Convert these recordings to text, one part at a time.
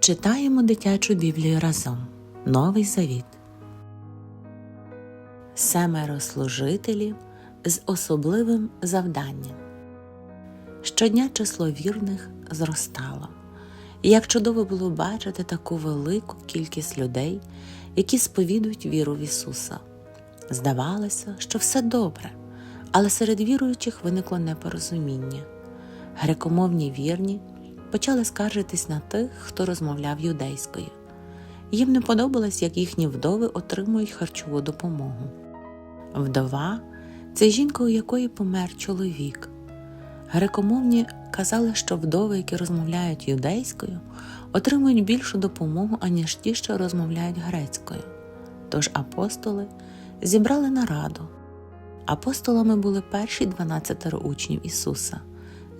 Читаємо дитячу Біблію разом. Новий Завіт. Семеро служителів з особливим завданням. Щодня число вірних зростало. І як чудово було бачити таку велику кількість людей, які сповідують віру в Ісуса. Здавалося, що все добре, але серед віруючих виникло непорозуміння. Грекомовні вірні почали скаржитись на тих, хто розмовляв юдейською. Їм не подобалось, як їхні вдови отримують харчову допомогу. Вдова це жінка, у якої помер чоловік. Грекомовні казали, що вдови, які розмовляють юдейською, отримують більшу допомогу, аніж ті, що розмовляють грецькою. Тож апостоли зібрали нараду. Апостолами були перші 12 учнів Ісуса.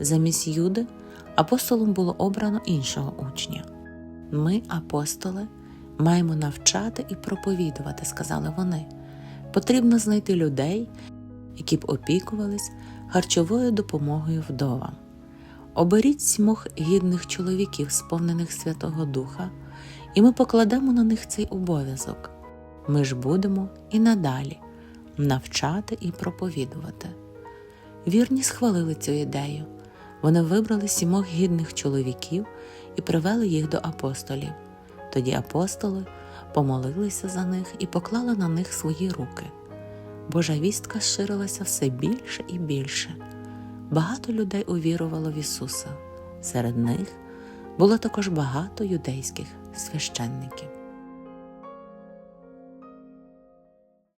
Замість Юди апостолом було обрано іншого учня. Ми, апостоли, маємо навчати і проповідувати, сказали вони. Потрібно знайти людей, які б опікувались харчовою допомогою вдовам. Оберіть сімох гідних чоловіків, сповнених Святого Духа, і ми покладемо на них цей обов'язок. Ми ж будемо і надалі навчати і проповідувати. Вірні схвалили цю ідею. Вони вибрали сімох гідних чоловіків і привели їх до апостолів. Тоді апостоли помолилися за них і поклали на них свої руки. Божа вістка ширилася все більше і більше. Багато людей увірувало в Ісуса. Серед них було також багато юдейських священників.